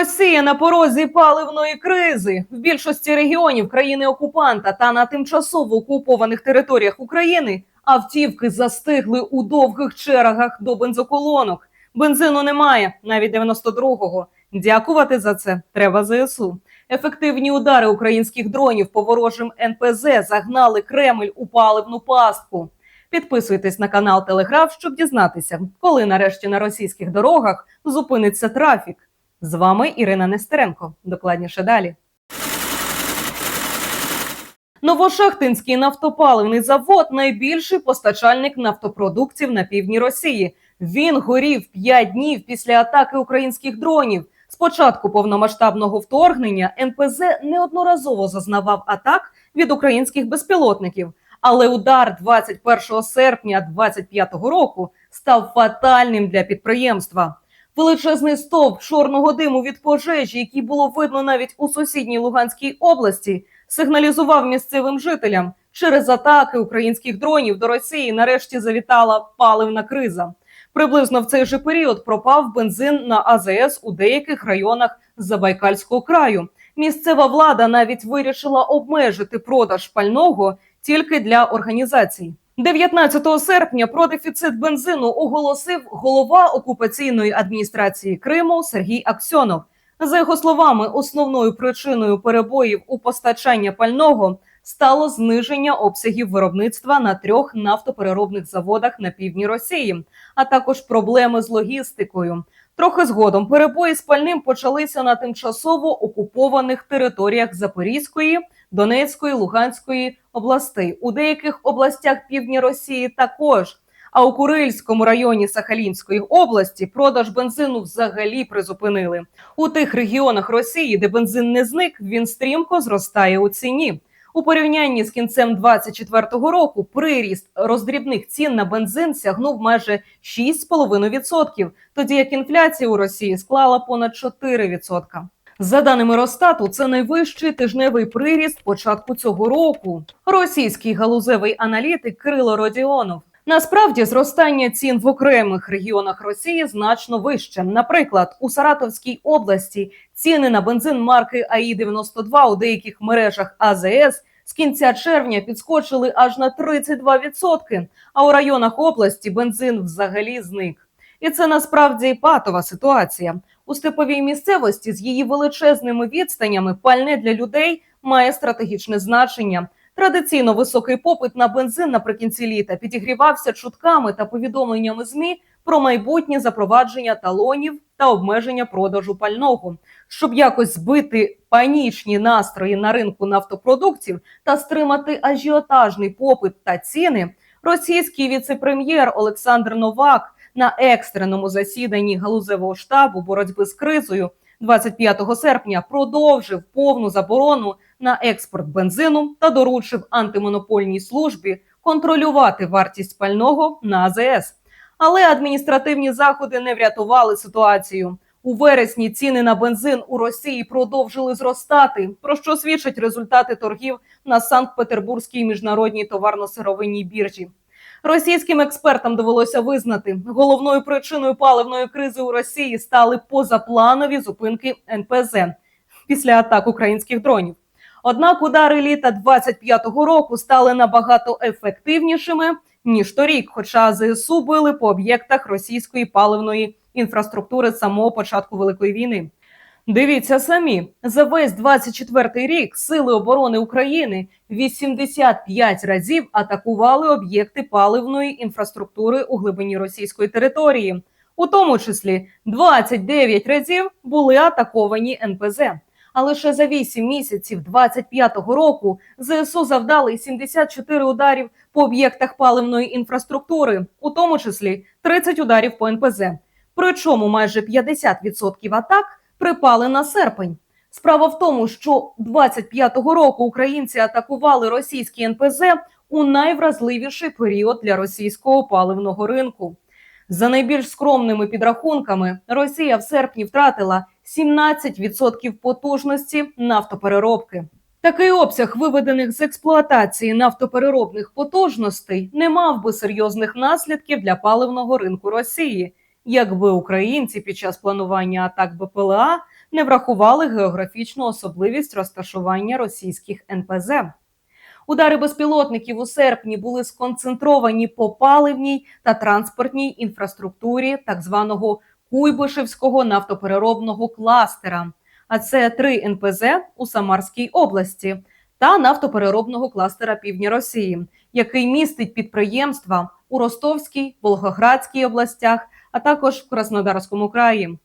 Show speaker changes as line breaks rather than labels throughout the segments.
Росія на порозі паливної кризи в більшості регіонів країни окупанта та на тимчасово окупованих територіях України автівки застигли у довгих чергах до бензоколонок. Бензину немає, навіть 92-го. Дякувати за це треба ЗСУ. Ефективні удари українських дронів по ворожим НПЗ загнали Кремль у паливну пастку. Підписуйтесь на канал Телеграф, щоб дізнатися, коли нарешті на російських дорогах зупиниться трафік. З вами Ірина Нестеренко. Докладніше далі. Новошахтинський нафтопаливний завод найбільший постачальник нафтопродуктів на півдні Росії. Він горів 5 днів після атаки українських дронів. З початку повномасштабного вторгнення НПЗ неодноразово зазнавав атак від українських безпілотників. Але удар 21 серпня 2025 року став фатальним для підприємства. Величезний стовп чорного диму від пожежі, який було видно навіть у сусідній Луганській області, сигналізував місцевим жителям. Через атаки українських дронів до Росії нарешті завітала паливна криза. Приблизно в цей же період пропав бензин на АЗС у деяких районах Забайкальського краю. Місцева влада навіть вирішила обмежити продаж пального тільки для організацій. 19 серпня про дефіцит бензину оголосив голова окупаційної адміністрації Криму Сергій Аксьонов. За його словами, основною причиною перебоїв у постачання пального стало зниження обсягів виробництва на трьох нафтопереробних заводах на півдні Росії, а також проблеми з логістикою. Трохи згодом перебої з пальним почалися на тимчасово окупованих територіях Запорізької, Донецької, Луганської областей. У деяких областях півдня Росії також. А у Курильському районі Сахалінської області продаж бензину взагалі призупинили. У тих регіонах Росії, де бензин не зник, він стрімко зростає у ціні. У порівнянні з кінцем 24-го року приріст роздрібних цін на бензин сягнув майже 6,5%, тоді як інфляція у Росії склала понад 4%. За даними Росстату, це найвищий тижневий приріст початку цього року. Російський галузевий аналітик Кирило Родіонов. Насправді зростання цін в окремих регіонах Росії значно вище. Наприклад, у Саратовській області ціни на бензин марки АІ 92 у деяких мережах АЗС з кінця червня підскочили аж на 32%, А у районах області бензин взагалі зник. І це насправді патова ситуація. У степовій місцевості з її величезними відстанями пальне для людей має стратегічне значення. Традиційно високий попит на бензин наприкінці літа підігрівався чутками та повідомленнями змі про майбутнє запровадження талонів та обмеження продажу пального, щоб якось збити панічні настрої на ринку нафтопродуктів та стримати ажіотажний попит та ціни. Російський віце-прем'єр Олександр Новак на екстреному засіданні галузевого штабу боротьби з кризою 25 серпня продовжив повну заборону на експорт бензину та доручив антимонопольній службі контролювати вартість пального на АЗС. Але адміністративні заходи не врятували ситуацію. У вересні ціни на бензин у Росії продовжили зростати, про що свідчать результати торгів на Санкт-Петербурзькій міжнародній товарно-сировинній біржі. Російським експертам довелося визнати, головною причиною паливної кризи у Росії стали позапланові зупинки НПЗ після атак українських дронів. Однак удари літа 25-го року стали набагато ефективнішими ніж торік, хоча ЗСУ били по об'єктах російської паливної інфраструктури з самого початку великої війни. Дивіться самі за весь 24-й рік сили оборони України 85 разів атакували об'єкти паливної інфраструктури у глибині російської території, у тому числі 29 разів були атаковані НПЗ. А лише за 8 місяців 25-го року ЗСУ завдали 74 ударів по об'єктах паливної інфраструктури, у тому числі 30 ударів по НПЗ. Причому майже 50% атак припали на серпень. Справа в тому, що 25-го року українці атакували російські НПЗ у найвразливіший період для російського паливного ринку. За найбільш скромними підрахунками, Росія в серпні втратила 17% потужності нафтопереробки. Такий обсяг виведених з експлуатації нафтопереробних потужностей не мав би серйозних наслідків для паливного ринку Росії, якби українці під час планування атак БПЛА не врахували географічну особливість розташування російських НПЗ. Удари безпілотників у серпні були сконцентровані по паливній та транспортній інфраструктурі так званого Куйбишевського нафтопереробного кластера. А це три НПЗ у Самарській області та нафтопереробного кластера Півдня Росії, який містить підприємства у Ростовській, Волгоградській областях, а також в Краснодарському краї.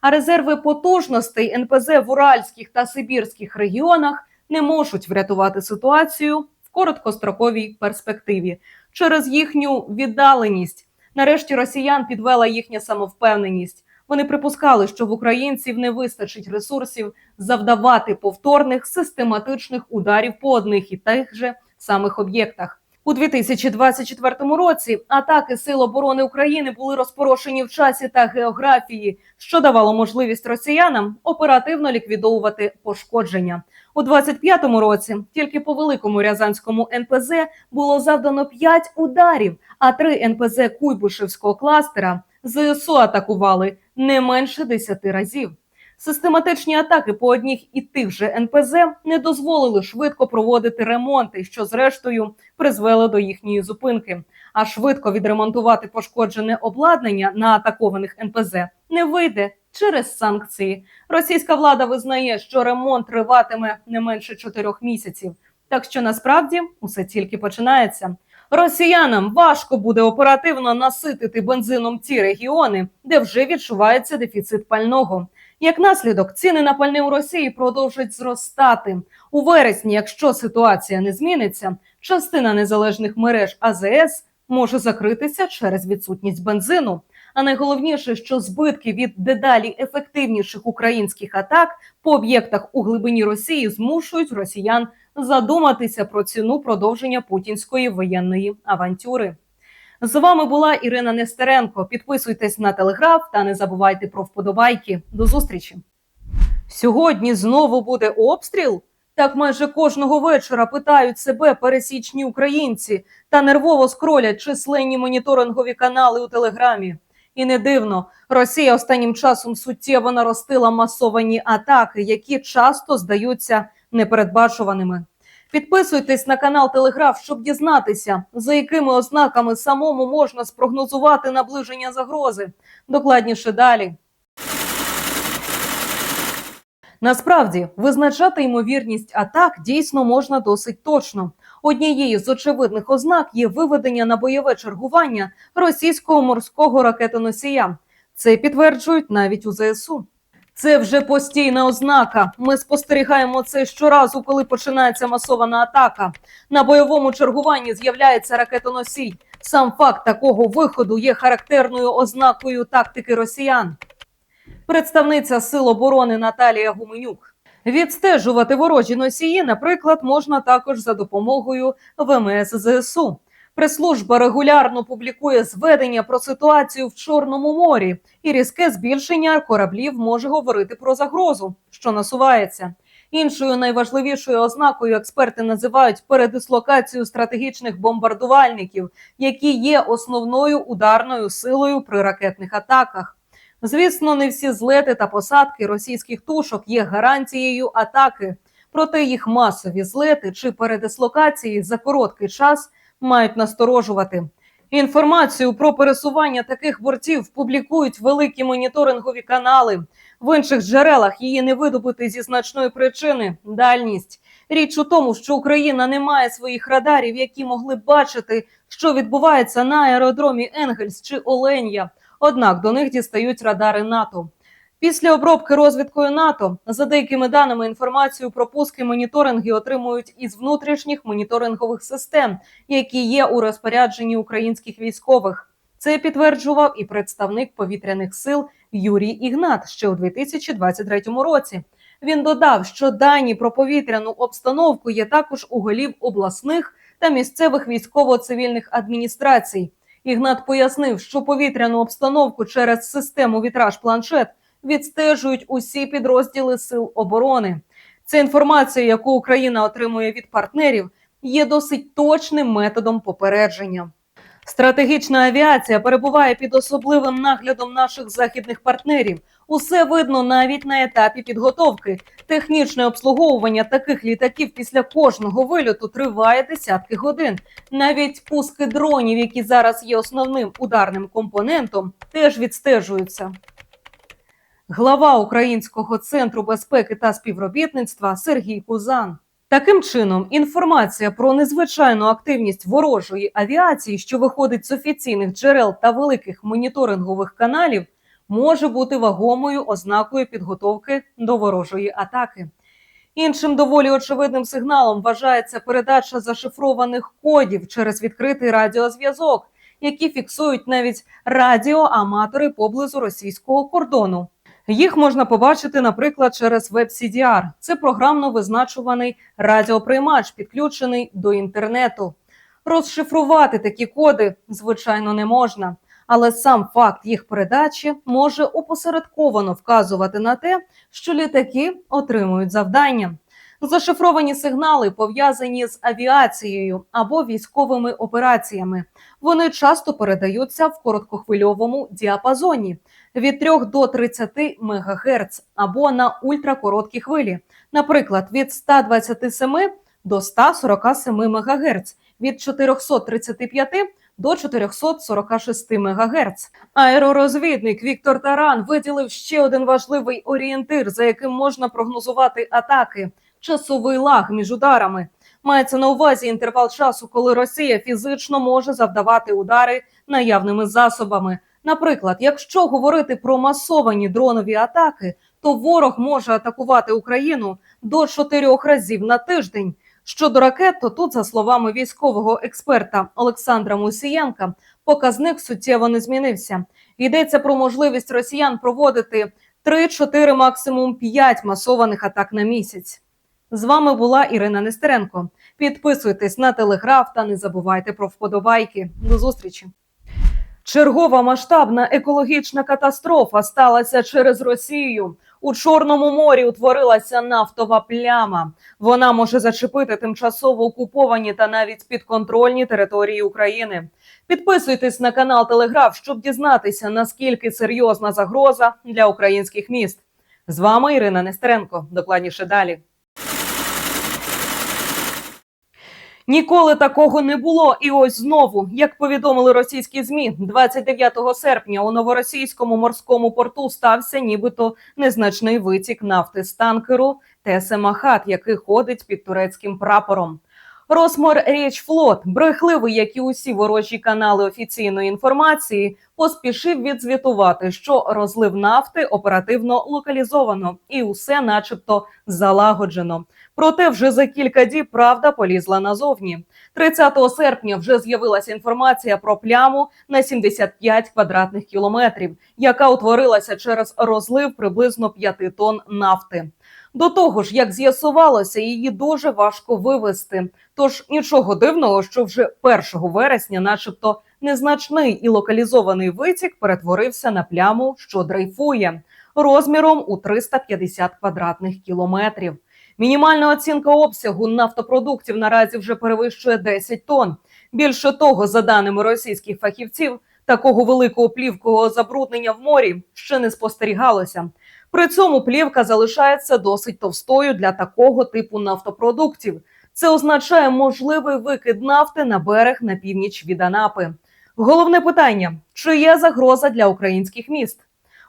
А резерви потужностей НПЗ в Уральських та Сибірських регіонах не можуть врятувати ситуацію в короткостроковій перспективі через їхню віддаленість. Нарешті росіян підвела їхня самовпевненість. Вони припускали, що в українців не вистачить ресурсів завдавати повторних систематичних ударів по одних і тих же самих об'єктах. У 2024 році атаки Сил оборони України були розпорошені в часі та географії, що давало можливість росіянам оперативно ліквідовувати пошкодження. У 25-му році тільки по великому рязанському НПЗ було завдано 5 ударів, а три НПЗ Куйбишевського кластера ЗСУ атакували не менше 10 разів. Систематичні атаки по одніх і тих же НПЗ не дозволили швидко проводити ремонти, що зрештою призвело до їхньої зупинки. А швидко відремонтувати пошкоджене обладнання на атакованих НПЗ не вийде через санкції. Російська влада визнає, що ремонт триватиме не менше чотирьох місяців. Так що насправді усе тільки починається. Росіянам важко буде оперативно наситити бензином ці регіони, де вже відчувається дефіцит пального. Як наслідок, ціни на пальне у Росії продовжують зростати у вересні. Якщо ситуація не зміниться, частина незалежних мереж АЗС може закритися через відсутність бензину. А найголовніше, що збитки від дедалі ефективніших українських атак по об'єктах у глибині Росії змушують росіян задуматися про ціну продовження путінської воєнної авантюри. З вами була Ірина Нестеренко. Підписуйтесь на телеграф та не забувайте про вподобайки. До зустрічі. Сьогодні знову буде обстріл. Так майже кожного вечора питають себе пересічні українці та нервово скролять численні моніторингові канали у телеграмі. І не дивно, Росія останнім часом суттєво наростила масовані атаки, які часто здаються непередбачуваними. Підписуйтесь на канал Телеграф, щоб дізнатися, за якими ознаками самому можна спрогнозувати наближення загрози. Докладніше далі. Насправді визначати ймовірність атак дійсно можна досить точно. Однією з очевидних ознак є виведення на бойове чергування російського морського ракетоносія. Це підтверджують навіть у ЗСУ. Це вже постійна ознака. Ми спостерігаємо це щоразу, коли починається масована атака. На бойовому чергуванні з'являється ракетоносій. Сам факт такого виходу є характерною ознакою тактики росіян. Представниця Сил оборони Наталія Гуменюк. Відстежувати ворожі носії, наприклад, можна також за допомогою ВМС ЗСУ. Прес-служба регулярно публікує зведення про ситуацію в Чорному морі, і різке збільшення кораблів може говорити про загрозу, що насувається. Іншою найважливішою ознакою експерти називають передислокацію стратегічних бомбардувальників, які є основною ударною силою при ракетних атаках. Звісно, не всі злети та посадки російських тушок є гарантією атаки, проте їх масові злети чи передислокації за короткий час мають насторожувати. Інформацію про пересування таких бортів публікують великі моніторингові канали. В інших джерелах її не видобути зі значної причини дальність. Річ у тому, що Україна не має своїх радарів, які могли б бачити, що відбувається на аеродромі Енгельс чи Оленя. Однак до них дістають радари НАТО. Після обробки розвідкою НАТО за деякими даними інформацію про пуски моніторинги отримують із внутрішніх моніторингових систем, які є у розпорядженні українських військових. Це підтверджував і представник повітряних сил Юрій Ігнат ще у 2023 році. Він додав, що дані про повітряну обстановку є також у голів обласних та місцевих військово-цивільних адміністрацій. Ігнат пояснив, що повітряну обстановку через систему вітраж планшет відстежують усі підрозділи сил оборони. Ця інформація, яку Україна отримує від партнерів, є досить точним методом попередження. Стратегічна авіація перебуває під особливим наглядом наших західних партнерів. Усе видно навіть на етапі підготовки. Технічне обслуговування таких літаків після кожного вильоту триває десятки годин. Навіть пуски дронів, які зараз є основним ударним компонентом, теж відстежуються. Глава Українського центру безпеки та співробітництва Сергій Кузан. Таким чином, інформація про незвичайну активність ворожої авіації, що виходить з офіційних джерел та великих моніторингових каналів, може бути вагомою ознакою підготовки до ворожої атаки. Іншим доволі очевидним сигналом вважається передача зашифрованих кодів через відкритий радіозв'язок, які фіксують навіть радіоаматори поблизу російського кордону. Їх можна побачити, наприклад, через WebCDR. Це програмно визначуваний радіоприймач, підключений до інтернету. Розшифрувати такі коди, звичайно, не можна, але сам факт їх передачі може опосередковано вказувати на те, що літаки отримують завдання. Зашифровані сигнали пов'язані з авіацією або військовими операціями. Вони часто передаються в короткохвильовому діапазоні від 3 до 30 МГц або на ультракороткі хвилі, наприклад, від 127 до 147 МГц, від 435 до 446 МГц. Аеророзвідник Віктор Таран виділив ще один важливий орієнтир, за яким можна прогнозувати атаки часовий лаг між ударами. Мається на увазі інтервал часу, коли Росія фізично може завдавати удари наявними засобами. Наприклад, якщо говорити про масовані дронові атаки, то ворог може атакувати Україну до чотирьох разів на тиждень. Щодо ракет, то тут, за словами військового експерта Олександра Мусієнка, показник суттєво не змінився. Йдеться про можливість росіян проводити 3-4, максимум 5 масованих атак на місяць. З вами була Ірина Нестеренко. Підписуйтесь на телеграф та не забувайте про вподобайки. До зустрічі. Чергова масштабна екологічна катастрофа сталася через Росію. У Чорному морі утворилася нафтова пляма. Вона може зачепити тимчасово окуповані та навіть підконтрольні території України. Підписуйтесь на канал Телеграф, щоб дізнатися наскільки серйозна загроза для українських міст. З вами Ірина Нестеренко. Докладніше далі. Ніколи такого не було. І ось знову, як повідомили російські змі, 29 серпня у новоросійському морському порту стався нібито незначний витік нафти з танкеру ТСМ «Махат», який ходить під турецьким прапором. Росморрічфлот, брехливий, як і усі ворожі канали офіційної інформації, поспішив відзвітувати, що розлив нафти оперативно локалізовано і усе, начебто, залагоджено. Проте вже за кілька діб правда полізла назовні. 30 серпня вже з'явилася інформація про пляму на 75 квадратних кілометрів, яка утворилася через розлив приблизно 5 тонн нафти. До того ж, як з'ясувалося, її дуже важко вивести. Тож нічого дивного, що вже 1 вересня, начебто, незначний і локалізований витік перетворився на пляму, що дрейфує розміром у 350 квадратних кілометрів. Мінімальна оцінка обсягу нафтопродуктів наразі вже перевищує 10 тонн. Більше того, за даними російських фахівців, такого великого плівкового забруднення в морі ще не спостерігалося. При цьому плівка залишається досить товстою для такого типу нафтопродуктів. Це означає можливий викид нафти на берег на північ від Анапи. Головне питання: чи є загроза для українських міст?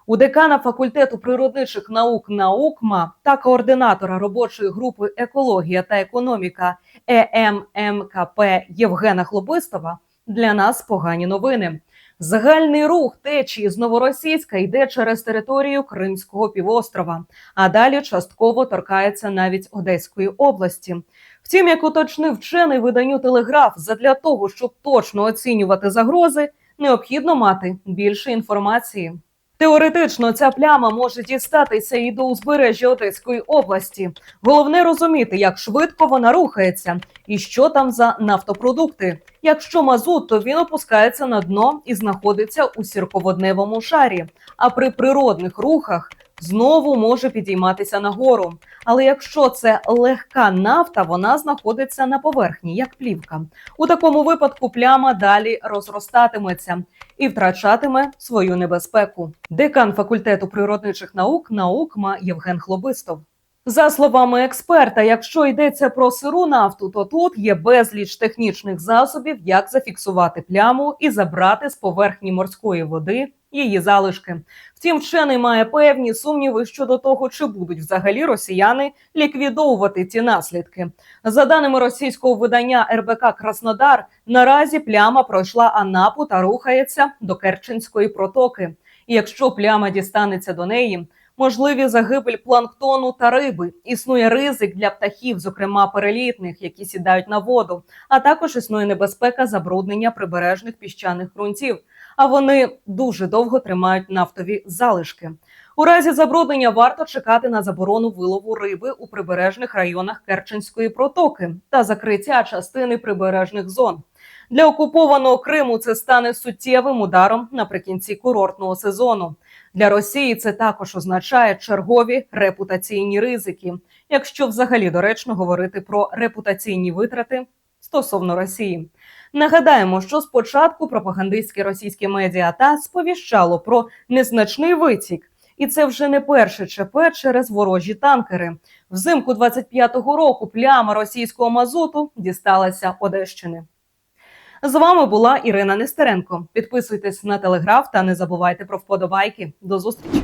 У декана факультету природничих наук наукма та координатора робочої групи екологія та економіка ЕММКП Євгена Хлобистова для нас погані новини. Загальний рух течії з новоросійська йде через територію Кримського півострова, а далі частково торкається навіть Одеської області. Втім, як уточнив вчений виданню телеграф, задля того, щоб точно оцінювати загрози, необхідно мати більше інформації. Теоретично ця пляма може дістатися і до узбережжя Одеської області. Головне розуміти, як швидко вона рухається і що там за нафтопродукти. Якщо мазут, то він опускається на дно і знаходиться у сірководневому шарі. А при природних рухах знову може підійматися нагору. Але якщо це легка нафта, вона знаходиться на поверхні, як плівка. У такому випадку пляма далі розростатиметься і втрачатиме свою небезпеку. Декан факультету природничих наук наукма Євген Хлобистов. За словами експерта, якщо йдеться про сиру нафту, то тут є безліч технічних засобів, як зафіксувати пляму і забрати з поверхні морської води її залишки. Втім, вчений має певні сумніви щодо того, чи будуть взагалі росіяни ліквідовувати ці наслідки. За даними російського видання РБК Краснодар, наразі пляма пройшла Анапу та рухається до Керченської протоки. І якщо пляма дістанеться до неї, можливі загибель планктону та риби. Існує ризик для птахів, зокрема перелітних, які сідають на воду. А також існує небезпека забруднення прибережних піщаних ґрунтів. А вони дуже довго тримають нафтові залишки. У разі забруднення варто чекати на заборону вилову риби у прибережних районах Керченської протоки та закриття частини прибережних зон. Для окупованого Криму це стане суттєвим ударом наприкінці курортного сезону. Для Росії це також означає чергові репутаційні ризики, якщо взагалі доречно говорити про репутаційні витрати стосовно Росії. Нагадаємо, що спочатку пропагандистські російські медіа та сповіщало про незначний витік, і це вже не перше ЧП через ворожі танкери. Взимку 25-го року пляма російського мазуту дісталася Одещини. З вами була Ірина Нестеренко. Підписуйтесь на телеграф та не забувайте про вподобайки. До зустрічі.